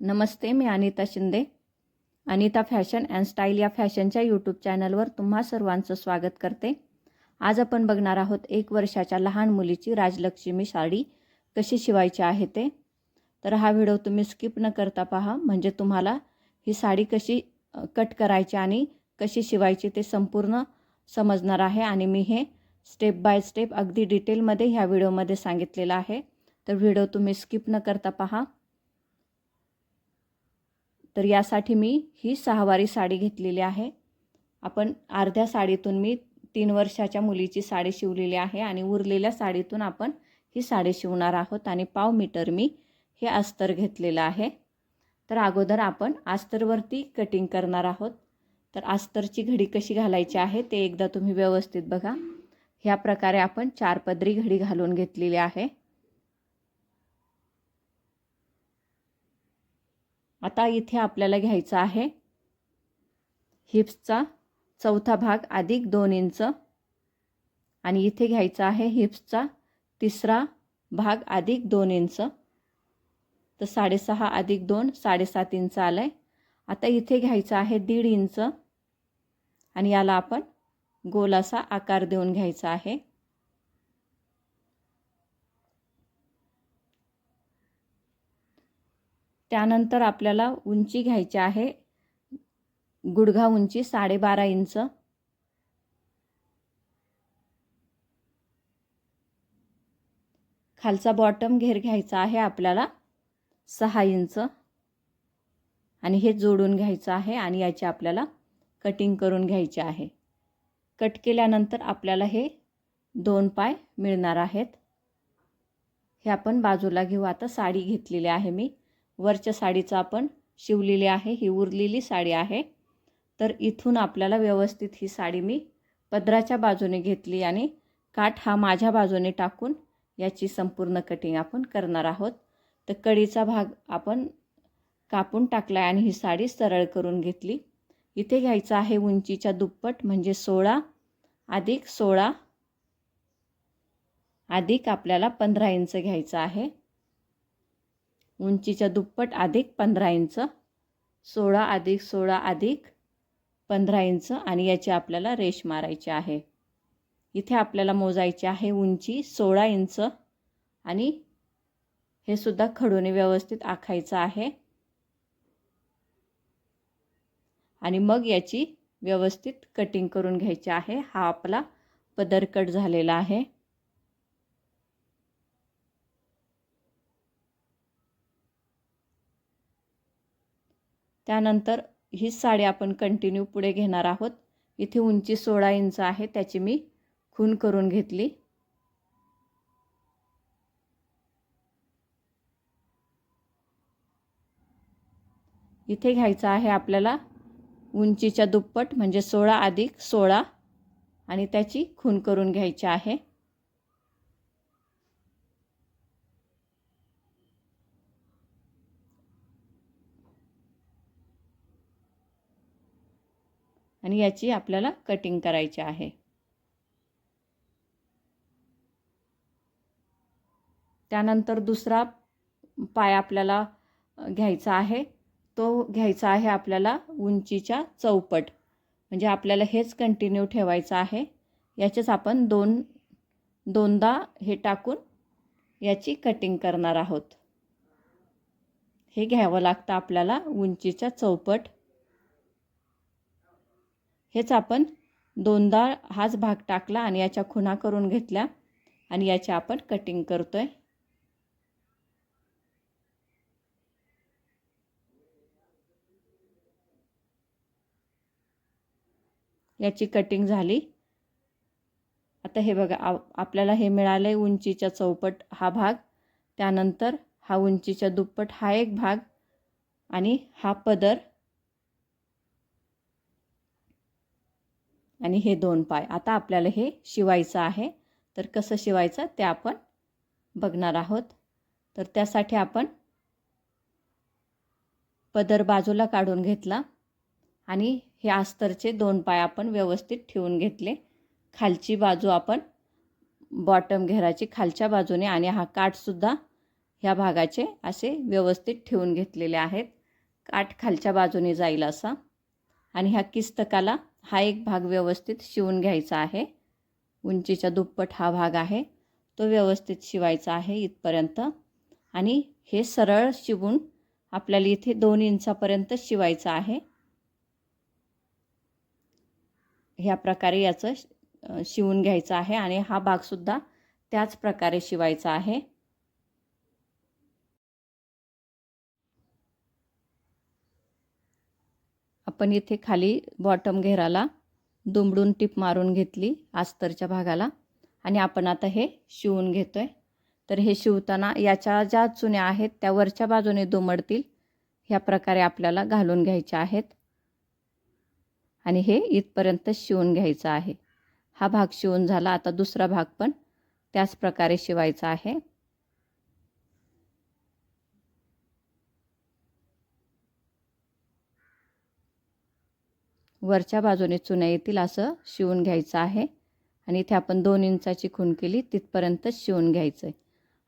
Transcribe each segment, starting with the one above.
Namaste me Anita Shinde. Anita fashion and style या फॅशनच्या YouTube चॅनलवर तुम्हा सर्वांचं स्वागत करते. आज आपण बघणार आहोत एक वर्षाच्या लहान मुलीची राजलक्ष्मी साडी कशी शिवायची आहे ते. तर हा व्हिडिओ तुम्ही स्किप न करता पहा म्हणजे तुम्हाला ही साडी कशी कट करायची आणि कशी शिवायची ते संपूर्ण समजणार आहे आणि मी हे स्टेप बाय स्टेप अगदी डिटेलमध्ये ह्या व्हिडिओमध्ये सांगितलेलं आहे. तर व्हिडिओ तुम्ही स्किप न करता पहा. तर यासाठी मी ही सहावारी साडी घेतलेली आहे. आपण अर्ध्या साडीतून मी तीन वर्षाच्या मुलीची साडी शिवलेली आहे आणि उरलेल्या साडीतून आपण ही साडी शिवणार आहोत आणि पाव मीटर मी हे अस्तर घेतलेलं आहे. तर अगोदर आपण अस्तरवरती कटिंग करणार आहोत. तर अस्तरची घडी कशी घालायची आहे ते एकदा तुम्ही व्यवस्थित बघा. ह्या प्रकारे आपण चार पदरी घडी घालून घेतलेली आहे. आता इथे आपल्याला घ्यायचा आहे. हिप्सचा चौथा भाग अधिक दोन इंच. आणि इथे घ्यायचा आहे हिप्सचा तिसरा भाग अधिक दोन इंच. तर साडेसहा अधिक दोन साडेसात इंच आलं आहे आता इथे घ्यायचं आहे दीड इंच. आणि याला आपण गोल असा आकार देऊन घ्यायचा आहे. त्यानंतर आपल्याला उंची घ्यायची आहे. गुडघा उंची साडेबारा इंच. खालचा बॉटम घेर घ्यायचा आहे आपल्याला सहा इंच. आणि हे जोडून घ्यायचं आहे आणि याची आपल्याला कटिंग करून घ्यायची आहे. कट केल्यानंतर आपल्याला हे दोन पाय मिळणार आहेत. हे आपण बाजूला घेऊ. आता साडी घेतलेली आहे मी. वरच्या साडीचं आपण शिवलेली आहे ही उरलेली साडी आहे. तर इथून आपल्याला व्यवस्थित ही साडी मी पदराच्या बाजूने घेतली आणि काठ हा माझ्या बाजूने टाकून याची संपूर्ण कटिंग आपण करणार आहोत. तर कडीचा भाग आपण कापून टाकला आणि ही साडी सरळ करून घेतली. इथे घ्यायचं आहे उंचीच्या दुप्पट म्हणजे सोळा अधिक सोळा अधिक आपल्याला पंधरा इंच घ्यायचं आहे. उंचीच्या दुप्पट अधिक पंधरा इंच सोळा अधिक सोळा अधिक पंधरा इंच आणि याची आपल्याला रेश मारायची आहे. इथे आपल्याला मोजायची आहे उंची सोळा इंच आणि हे सुद्धा खडूने व्यवस्थित आखायचं आहे. आणि मग याची व्यवस्थित कटिंग करून घ्यायची आहे. हा आपला पदरकट झालेला आहे. त्यानंतर ही साडी आपण कंटिन्यू पुढे घेणार आहोत. इथे उंची सोळा इंच आहे त्याची मी खून करून घेतली. इथे घ्यायचं आहे आपल्याला उंचीच्या दुप्पट म्हणजे सोळा अधिक सोळा आणि त्याची खून करून घ्यायची आहे. आणि याची आपल्याला कटिंग करायची आहे. त्यानंतर दुसरा पाय आपल्याला घ्यायचा आहे. तो घ्यायचा आहे आपल्याला उंचीच्या चौपट. म्हणजे आपल्याला हेच कंटिन्यू ठेवायचं आहे. याचेच आपण दोन दोनदा हे टाकून याची कटिंग करणार आहोत. हे घ्यावं लागतं आपल्याला उंचीच्या चौपट. हेच आपण दोनदा हाच भाग टाकला आणि याच्या खुणा करून घेतल्या आणि याची आपण कटिंग करतो आहे याची कटिंग झाली. आता हे बघा आ आपल्याला हे मिळालं आहे उंचीच्या चौपट हा भाग त्यानंतर हा उंचीच्या दुप्पट हा एक भाग आणि हा पदर आणि हे दोन पाय. आता आपल्याला हे शिवायचं आहे. तर कसं शिवायचं? ते आपण बघणार आहोत. तर त्यासाठी आपण पदर बाजूला काढून घेतला आणि हे अस्तरचे दोन पाय आपण व्यवस्थित ठेवून घेतले. खालची बाजू आपण बॉटम घेराची खालच्या बाजूने आणि हा काठसुद्धा ह्या भागाचे असे व्यवस्थित ठेवून घेतलेले आहेत. काठ खालच्या बाजूने जाईल असा. आणि ह्या किस्तकाला हा एक भाग व्यवस्थित शिवून घ्यायचा आहे. उंचीच्या दुप्पट हा भाग आहे. तो व्यवस्थित शिवायचा आहे इथपर्यंत. आणि हे सरळ शिवून आपल्याला इथे दोन इंचापर्यंत शिवायचं आहे. ह्या प्रकारे याचं शिवून घ्यायचं आहे आणि हा भागसुद्धा त्याच प्रकारे शिवायचा आहे. आपण इथे खाली बॉटम घेराला दुमडून टीप मारून घेतली आस्तरच्या भागाला. आणि आपण आता हे शिवून घेतोय. तर हे शिवताना याच्या ज्या चुन्या आहेत त्या वरच्या बाजूने दुमडतील. ह्या प्रकारे आपल्याला घालून घ्यायच्या आहेत. आणि हे इथपर्यंत शिवून घ्यायचं आहे. हा भाग शिवून झाला. आता दुसरा भाग पण त्याच प्रकारे शिवायचा आहे. वरच्या बाजूने चुन्या येतील असं शिवून घ्यायचं आहे. आणि इथे आपण दोन इंचाची खून केली तिथपर्यंत शिवून घ्यायचं आहे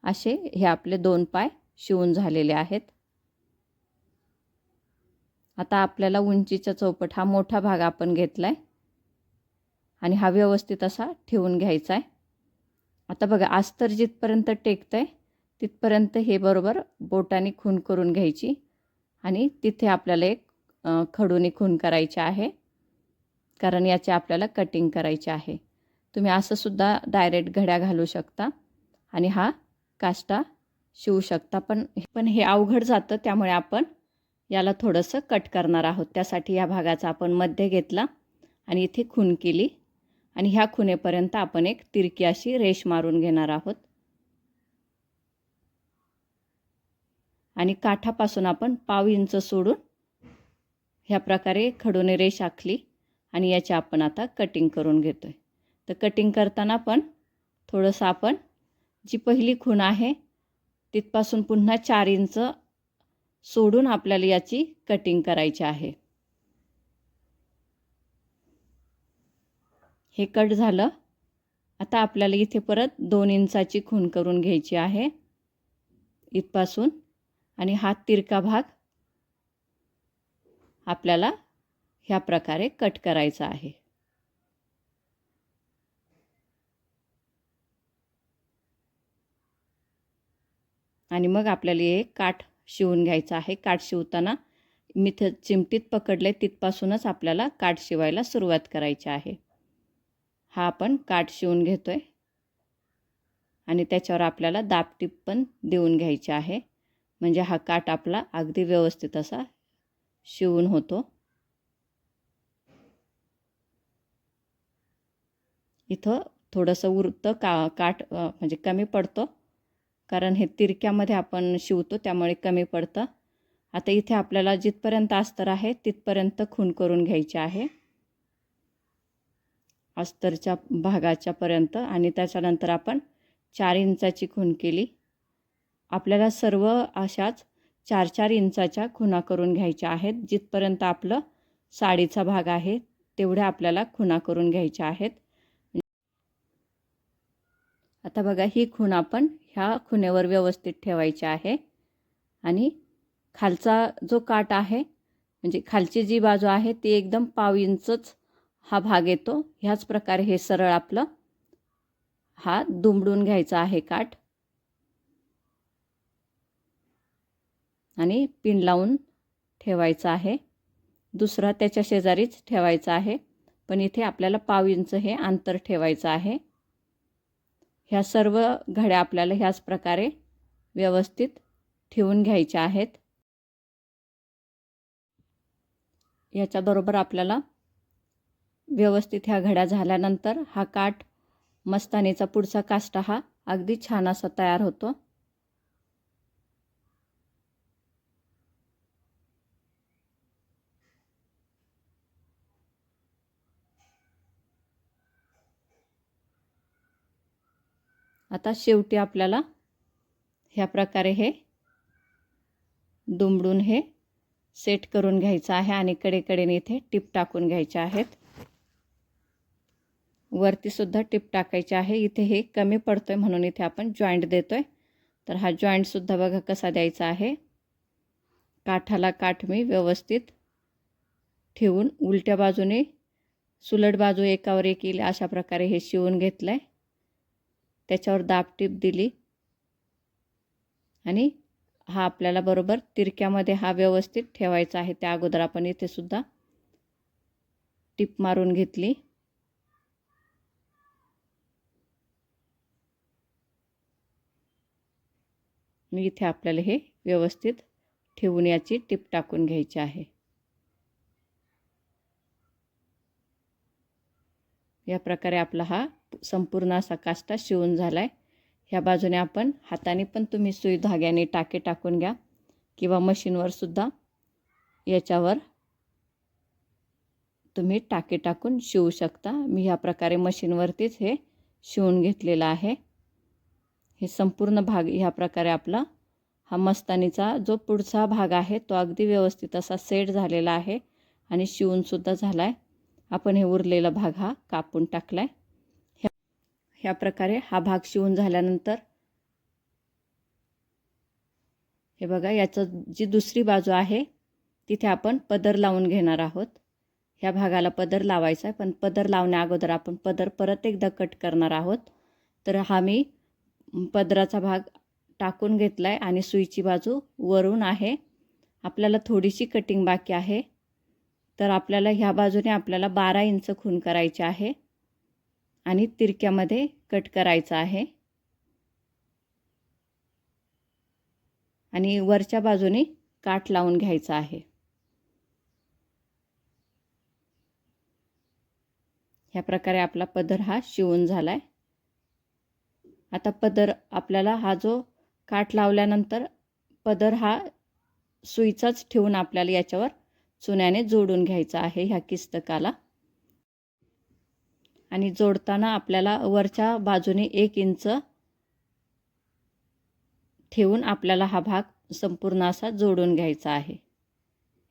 असे हे आपले दोन पाय शिवून झालेले आहेत. आता आपल्याला उंचीचा चौपट हा मोठा भाग आपण घेतला आहे आणि हा व्यवस्थित असा ठेवून घ्यायचा आहे आता बघा अस्तर जिथपर्यंत टेकतं आहे तिथपर्यंत हे बरोबर बोटाने खून करून घ्यायची. आणि तिथे आपल्याला एक खडूने खून करायची आहे. कारण याचे आपल्याला कटिंग करायचे आहे. तुम्ही असंसुद्धा डायरेक्ट घड्या घालू शकता आणि हा काष्टा शिवू शकता. पण पण हे अवघड जातं त्यामुळे आपण याला थोडंसं कट करणार आहोत. त्यासाठी या भागाचा आपण मध्य घेतला आणि इथे खून केली आणि ह्या खुनेपर्यंत आपण एक तिरकी अशी रेश मारून घेणार आहोत. आणि काठापासून आपण पाव इंच सोडून ह्या प्रकारे खडूने रेष आखली. आणि याची आपण आता कटिंग करून घेतो आहे तर कटिंग करताना पण थोडंसं आपण जी पहिली खूण आहे तिथपासून पुन्हा चार इंच सोडून आपल्याला याची कटिंग करायची आहे. हे कट झालं. आता आपल्याला इथे परत दोन इंचाची खून करून घ्यायची आहे. इथपासून. आणि हा तिरका भाग आपल्याला ह्या प्रकारे कट करायचा आहे. आणि मग आपल्याला हे काठ शिवून घ्यायचं आहे. काठ शिवताना मिथ चिमटीत पकडले तिथपासूनच आपल्याला काठ शिवायला सुरुवात करायची आहे. हा आपण काठ शिवून घेतो आहे आणि त्याच्यावर आपल्याला दापटीप पण देऊन घ्यायची आहे. म्हणजे हा काठ आपला अगदी व्यवस्थित असा शिवून होतो. इथं थोडंसं उरतं का काठ म्हणजे कमी पडतो. कारण हे तिरक्यामध्ये आपण शिवतो त्यामुळे कमी पडतं. आता इथे आपल्याला जिथपर्यंत अस्तर आहे तिथपर्यंत खून करून घ्यायचे आहे. अस्तरच्या भागाच्या पर्यंत आणि त्याच्यानंतर आपण चार इंचाची खून केली. आपल्याला सर्व अशाच चार चार इंचाच्या खुणा करून घ्यायच्या आहेत. जिथपर्यंत आपलं साडीचा भाग आहे तेवढ्या आपल्याला खुणा करून घ्यायच्या आहेत. आता बघा ही खूण आपण ह्या खुणेवर व्यवस्थित ठेवायची आहे. आणि खालचा जो काट आहे म्हणजे खालची जी बाजू आहे ती एकदम पाव इंचच हा भाग येतो. ह्याच प्रकारे हे सरळ आपलं हा दुमडून घ्यायचा आहे काठ आणि पिन लावून ठेवायचा आहे. दुसरा त्याच्या शेजारीच ठेवायचा आहे. पण इथे आपल्याला पाव इंच हे अंतर ठेवायचं आहे. ह्या सर्व घड्या आपल्याला ह्याच प्रकारे व्यवस्थित ठेवून घ्यायच्या आहेत. याच्याबरोबर आपल्याला व्यवस्थित ह्या घड्या झाल्यानंतर हा काठ मस्तानीचा पुढचा काष्टा हा अगदी छान असा तयार होतो. आता शेवटी आपल्याला ह्या प्रकारे हे दुमडून हे सेट करून घ्यायचं आहे आणि कडेकडेने इथे टिप टाकून घ्यायचे आहेत. वरतीसुद्धा टिप टाकायची आहे. इथे हे कमी पडतो आहे म्हणून इथे आपण जॉईंट देतो आहे तर हा जॉईंटसुद्धा बघा कसा द्यायचा आहे. काठाला काठ मी व्यवस्थित ठेवून उलट्या बाजूने सुलट बाजू एकावर एक येईल अशा प्रकारे हे शिवून घेतलं आहे त्याच्यावर दाबटीप दिली. आणि हा आपल्याला बरोबर तिरक्यामध्ये हा व्यवस्थित ठेवायचा आहे. त्या अगोदर आपण इथे सुद्धा टीप मारून घेतली. मी इथे आपल्याला हे व्यवस्थित ठेवून याची टीप टाकून घ्यायची आहे. या प्रकारे आपला हा संपूर्ण असा काष्टा शिवून झाला आहे ह्या बाजूने आपण हाताने पण तुम्ही सुई धाग्याने टाके टाकून घ्या किंवा मशीनवर सुद्धा याच्यावर तुम्ही टाके टाकून शिवू शकता. मी ह्या प्रकारे मशीनवरतीच हे शिवून घेतलेलं आहे. हे संपूर्ण भाग ह्या प्रकारे आपला हा मस्तानीचा जो पुढचा भाग आहे तो अगदी व्यवस्थित असा सेट झालेला आहे आणि शिवूनसुद्धा झाला आहे आपण हे उरलेला भाग हा कापून टाकला आहे ह्या ह्या प्रकारे हा भाग शिवून झाल्यानंतर हे बघा याचं जी दुसरी बाजू आहे तिथे आपण पदर लावून घेणार आहोत. ह्या भागाला पदर लावायचा आहे पण पदर लावण्या अगोदर आपण पदर परत एकदा कट करणार आहोत. तर हा मी पदराचा भाग टाकून घेतला आहे आणि सुईची बाजू वरून आहे. आपल्याला थोडीशी कटिंग बाकी आहे. तर आपल्याला ह्या बाजूने आपल्याला बारा इंच खून करायचे आहे आणि तिरक्यामध्ये कट करायचं आहे. आणि वरच्या बाजूने काठ लावून घ्यायचा आहे. ह्या प्रकारे आपला पदर हा शिवून झाला आहे आता पदर आपल्याला हा जो काठ लावल्यानंतर पदर हा सुईचाच ठेवून आपल्याला याच्यावर चुन्याने जोडून घ्यायचा आहे ह्या किस्तकाला. आणि जोडताना आपल्याला वरच्या बाजूने एक इंच ठेवून आपल्याला हा भाग संपूर्ण असा जोडून घ्यायचा आहे.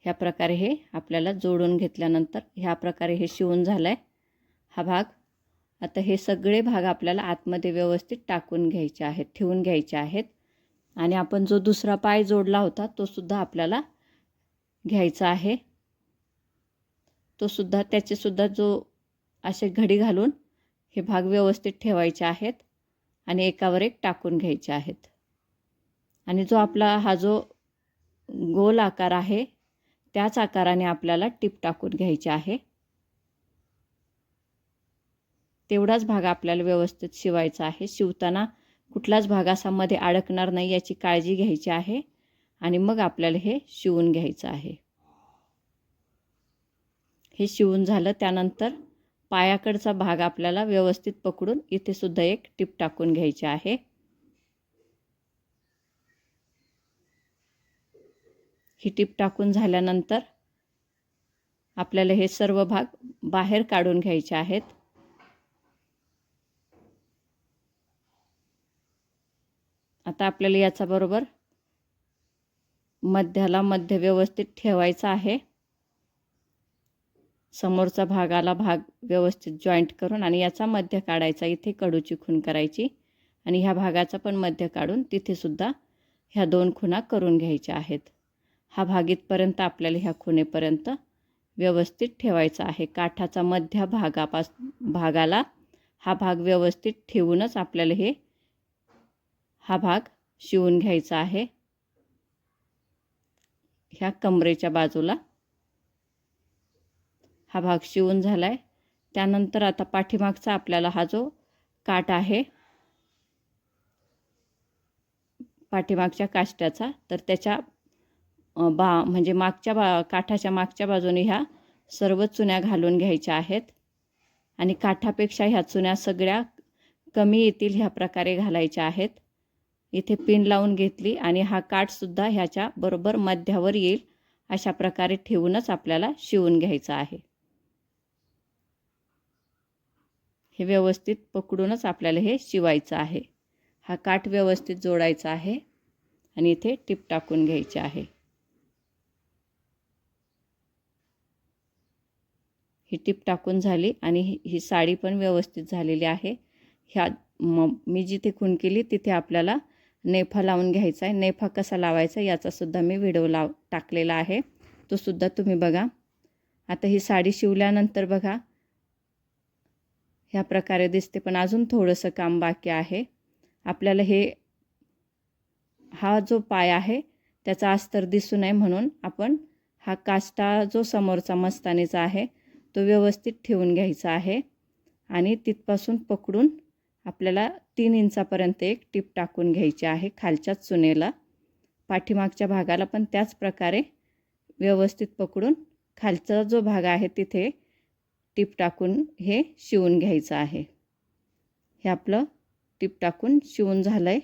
ह्या प्रकारे हे आपल्याला जोडून घेतल्यानंतर ह्या प्रकारे हे शिवून झालं आहे हा भाग आता हे सगळे भाग आपल्याला आतमध्ये व्यवस्थित टाकून घ्यायचे आहेत ठेवून घ्यायचे आहेत. आणि आपण जो दुसरा पाय जोडला होता तो सुद्धा आपल्याला घ्यायचा आहे. तो सुद्धा त्याचेसुद्धा जो असे घडी घालून हे भाग व्यवस्थित ठेवायचे आहेत आणि एकावर एक टाकून घ्यायचे आहेत. आणि जो आपला हा जो गोल आकार आहे त्याच आकाराने आपल्याला टीप टाकून घ्यायची आहे. तेवढाच भाग आपल्याला व्यवस्थित शिवायचा आहे. शिवताना कुठलाच भाग असा मध्ये अडकणार नाही याची काळजी घ्यायची आहे. आणि मग आपल्याला हे शिवून घ्यायचं आहे. हे शिवून झालं त्यानंतर पायाकडचा भाग आपल्याला व्यवस्थित पकडून इथे सुद्धा एक टीप टाकून घ्यायची आहे. ही टिप टाकून झाल्यानंतर आपल्याला हे सर्व भाग बाहेर काढून घ्यायचे आहेत. आता आपल्याला याचा बरोबर मध्याला मध्य व्यवस्थित ठेवायचा आहे. समोरचा भागाला भाग व्यवस्थित जॉईंट करून आणि याचा मध्य काढायचा इथे कडूची खून करायची. आणि ह्या भागाचा पण मध्य काढून तिथेसुद्धा ह्या दोन खुणा करून घ्यायच्या आहेत. हा भाग इथपर्यंत आपल्याला ह्या खुणेपर्यंत व्यवस्थित ठेवायचा आहे. काठाचा मध्य भागापास भागाला हा भाग व्यवस्थित ठेवूनच आपल्याला हे हा भाग शिवून घ्यायचा आहे. ह्या कमरेच्या बाजूला. हा भाग शिवून झाला आहे त्यानंतर आता पाठीमागचा आपल्याला हा जो काठ आहे पाठीमागच्या काष्ट्याचा तर त्याच्या बा म्हणजे मागच्या बा काठाच्या मागच्या बाजूने ह्या सर्व चुन्या घालून घ्यायच्या आहेत. आणि काठापेक्षा ह्या चुन्या सगळ्या कमी येतील ह्या प्रकारे घालायच्या आहेत. इथे पिन लावून घेतली आणि हा काठसुद्धा ह्याच्या बरोबर मध्यावर येईल अशा प्रकारे ठेवूनच आपल्याला शिवून घ्यायचं आहे. हे व्यवस्थित पकडूनच आपल्याला हे शिवायचं आहे. हा काठ व्यवस्थित जोडायचा आहे आणि इथे टिप टाकून घ्यायची आहे. ही टिप टाकून झाली आणि ही साडी पण व्यवस्थित झालेली आहे. ह्या म मी जिथे खून केली तिथे आपल्याला नेफा लावून घ्यायचा आहे. नेफा कसा लावायचा याचासुद्धा मी व्हिडिओ लाव टाकलेला आहे. तो सुद्धा तुम्ही बघा. आता ही साडी शिवल्यानंतर बघा. ह्या प्रकारे दिसते पण अजून थोडंसं काम बाकी आहे. आपल्याला हे हा जो पाय आहे त्याचा अस्तर दिसू नये म्हणून आपण हा काष्टा जो समोरचा मस्तानीचा आहे तो व्यवस्थित ठेवून घ्यायचा आहे. आणि तिथपासून पकडून आपल्याला तीन इंचापर्यंत एक टीप टाकून घ्यायची आहे खालच्याच चुनेला. पाठीमागच्या भागाला पण त्याच प्रकारे व्यवस्थित पकडून खालचा जो भाग आहे तिथे टीप टाकून हे शिवून घ्यायचं आहे. हे आपलं टीप टाकून शिवून झालं आहे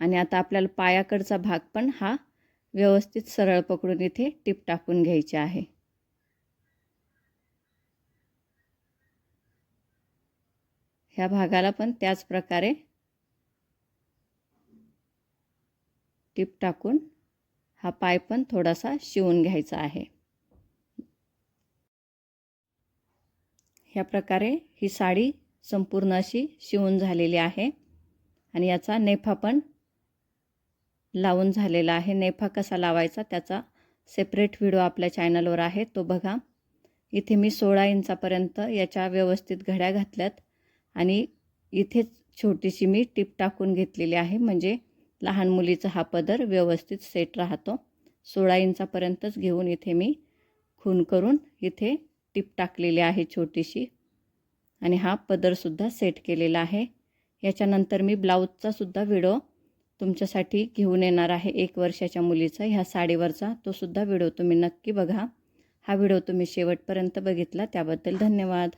आणि आता आपल्याला पायाकडचा भाग पण हा व्यवस्थित सरळ पकडून इथे टीप टाकून घ्यायची आहे. ह्या भागाला पण त्याच प्रकारे टीप टाकून हा पाय पण थोडासा शिवून घ्यायचा आहे. ह्या प्रकारे ही साडी संपूर्ण अशी शिवून झालेली आहे आणि याचा नेफा पण लावून झालेला आहे. नेफा कसा लावायचा त्याचा सेपरेट व्हिडिओ आपल्या चॅनलवर आहे. तो बघा. इथे मी सोळा इंचापर्यंत याच्या व्यवस्थित घड्या घातल्यात. आणि इथेच छोटीशी मी टीप टाकून घेतलेली आहे म्हणजे लहान मुलीचा हा पदर व्यवस्थित सेट राहतो. सोळा इंचापर्यंतच घेऊन इथे मी खून करून इथे टीप टाकलेली आहे छोटीशी. आणि हा पदरसुद्धा सेट केलेला आहे. याच्यानंतर मी ब्लाऊजचा सुद्धा व्हिडिओ तुमच्यासाठी घेऊन येणार आहे एक वर्षाच्या मुलीचा. ह्या साडीवरचा तोसुद्धा व्हिडिओ तुम्ही नक्की बघा. हा व्हिडिओ तुम्ही शेवटपर्यंत बघितला त्याबद्दल धन्यवाद.